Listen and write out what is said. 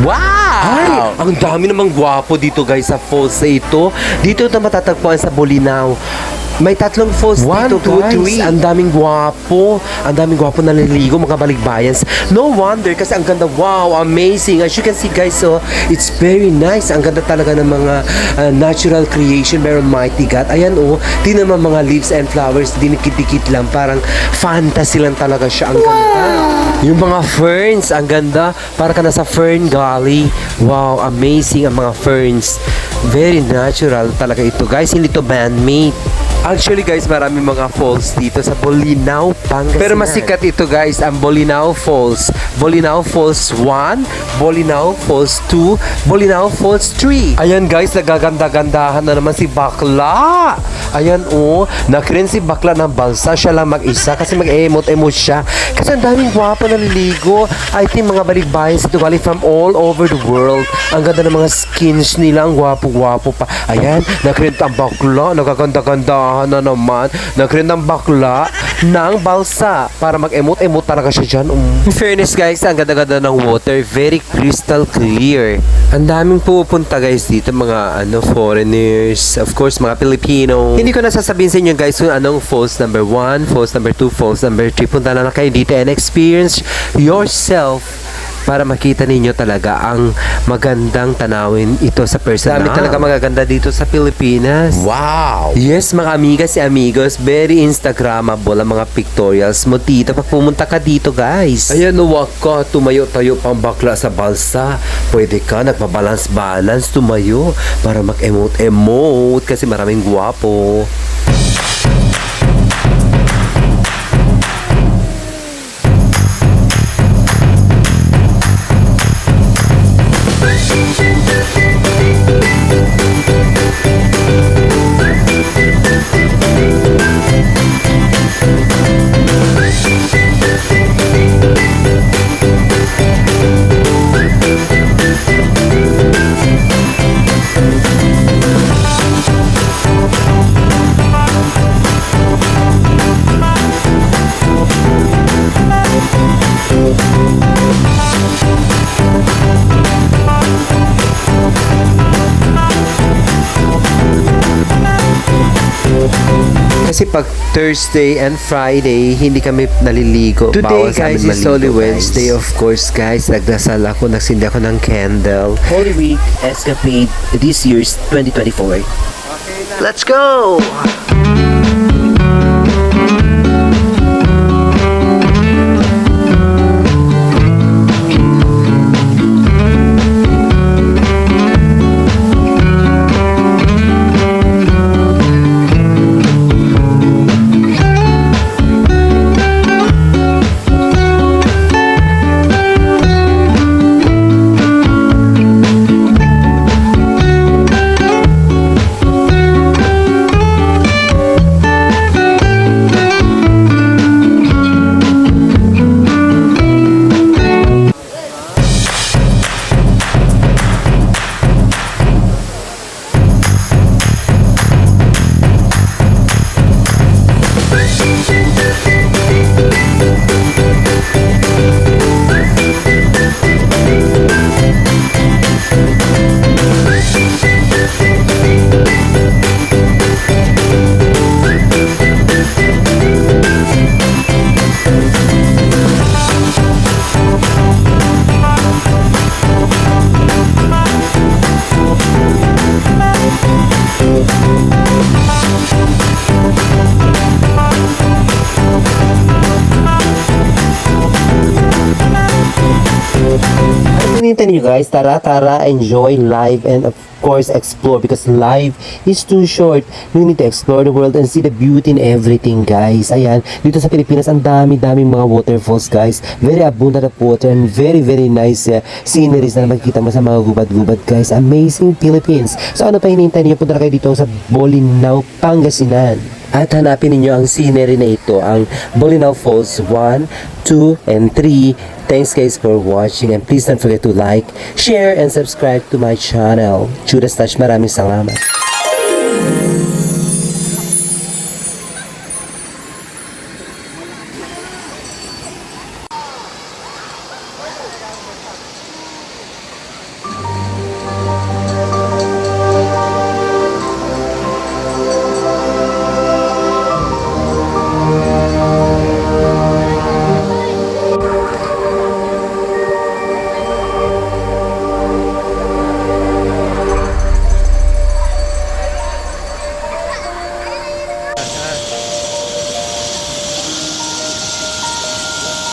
Wow! Ay, ang dami namang gwapo dito guys sa falls na ito. Dito na matatagpuan sa Bolinao. May tatlong falls One, dito, two, guys. three. Ang daming gwapo. Ang daming gwapo na naliligo, mga balikbayans. No wonder, kasi ang ganda. Wow, amazing. As you can see, guys, so, it's very nice. Ang ganda talaga ng mga uh, natural creation. Meron mighty God. Ayan, oh. Di naman mga leaves and flowers. Dinikit-dikit lang. Parang fantasy lang talaga siya. Ang ganda. Yung mga ferns, ang ganda. Para ka nasa fern gully. Wow, amazing ang mga ferns. Very natural talaga ito, guys. Hindi to man-made. Actually guys, marami mga falls dito sa Bolinao, Pangasinan. Pero mas sikat ito guys, ang Bolinao Falls. Bolinao Falls 1, Bolinao Falls 2, Bolinao Falls 3. Ayan guys, nagaganda-gandahan na naman si Bakla. Ayan oh, nakrin si Bakla ng balsa. Siya lang mag-isa kasi mag-emot-emot siya. Kasi ang daming gwapo na naliligo. I think mga balikbayan sa Tugali from all over the world. Ang ganda ng mga skins nila, ang gwapo-gwapo pa. Ayan, nakrin ang bakla, nagaganda-gandahan na naman. Nakrin ang bakla ng balsa para mag-emot-emot talaga siya dyan. Um. In fairness guys, ang ganda-ganda ng water. Very crystal clear. Ang daming pupunta guys dito, mga ano foreigners, of course mga Pilipino. Hindi ko na sasabihin sa inyo guys kung anong falls number 1, falls number 2, falls number 3. Punta na lang kayo dito and experience yourself para makita ninyo talaga ang magandang tanawin ito sa personal. Dami talaga magaganda dito sa Pilipinas. Wow! Yes, mga amigas and amigos, very Instagrammable ang mga pictorials mo dito pag pumunta ka dito, guys. Ayan, uwak ka, tumayo-tayo pang bakla sa balsa. Pwede ka, nagpa-balance-balance, tumayo para mag-emote-emote kasi maraming guwapo. Kasi pag Thursday and Friday, hindi kami naliligo. Today, Bawal guys, is Holy guys. Wednesday, of course, guys. Nagdasal ako, nagsindi ako ng candle. Holy Week Escapade this year's 2024. Let's go! Hinihintay niyo guys? Tara, tara, enjoy live and of course explore because life is too short. You need to explore the world and see the beauty in everything guys. Ayan, dito sa Pilipinas ang dami-daming mga waterfalls guys. Very abundant of water and very very nice uh, sceneries na makikita mo sa mga gubad-gubad guys. Amazing Philippines. So ano pa hinihintay niyo? Punta na kayo dito sa Bolinao, Pangasinan. At hanapin ninyo ang scenery na ito, ang Bolinao Falls 1, 2, and 3. Thanks guys for watching and please don't forget to like, share, and subscribe to my channel. Judas Touch, maraming salamat.